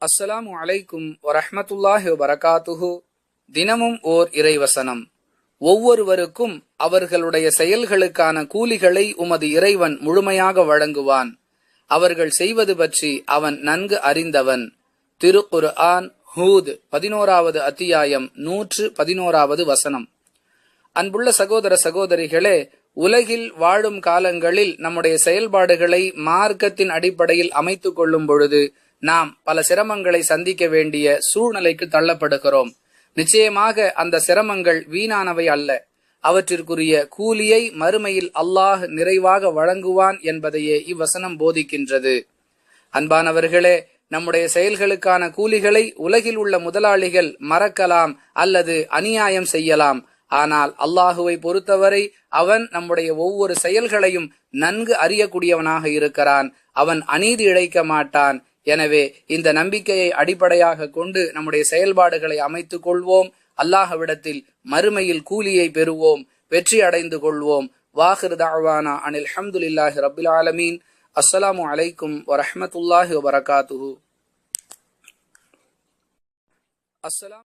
அஸ்ஸலாமு அலைக்கும் வரஹமத்துல்லாஹி வரகாத்துஹு தினமும் ஓர் இறைவசனம். ஒவ்வொருவருக்கும் அவர்களுடைய செயல்களுக்கான கூலிகளை உமது இறைவன் முழுமையாக வழங்குவான். அவர்கள் செய்வது பற்றி அவன் நன்கு அறிந்தவன். திருக்குர் ஆன் ஹூத் பதினோராவது அத்தியாயம் நூற்று பதினோராவது வசனம். அன்புள்ள சகோதர சகோதரிகளே உலகில் வாழும் காலங்களில் நம்முடைய செயல்பாடுகளை மார்க்கத்தின் அடிப்படையில் அமைத்துக் கொள்ளும் பொழுது நாம் பல சிரமங்களை சந்திக்க வேண்டிய சூழ்நிலைக்கு தள்ளப்படுகிறோம். நிச்சயமாக அந்த சிரமங்கள் வீணானவை அல்ல. அவற்றிற்குரிய கூலியை மறுமையில் அல்லாஹ் நிறைவாக வழங்குவான் என்பதையே இவ்வசனம் போதிக்கின்றது. அன்பானவர்களே நம்முடைய செயல்களுக்கான கூலிகளை உலகில் உள்ள முதலாளிகள் மறக்கலாம் அல்லது அநியாயம் செய்யலாம். ஆனால் அல்லாஹுவை பொறுத்தவரை அவன் நம்முடைய ஒவ்வொரு செயல்களையும் நன்கு அறியக்கூடியவனாக இருக்கிறான். அவன் அநீதி இழைக்க மாட்டான். எனவே இந்த நம்பிக்கையை அடிப்படையாக கொண்டு நம்முடைய செயல்பாடுகளை அமைத்துக் கொள்வோம். அல்லாஹவிடத்தில் மறுமையில் கூலியை பெறுவோம். வெற்றி அடைந்து கொள்வோம். வாஹிர் தாவானா அனில் அஹமதுல்லாஹி ரபில் ஆலமீன். அஸ்ஸலாமு அலைக்கும் வரஹமத்துல்லாஹி வபரகாத்துஹு. அஸ்ஸலாம்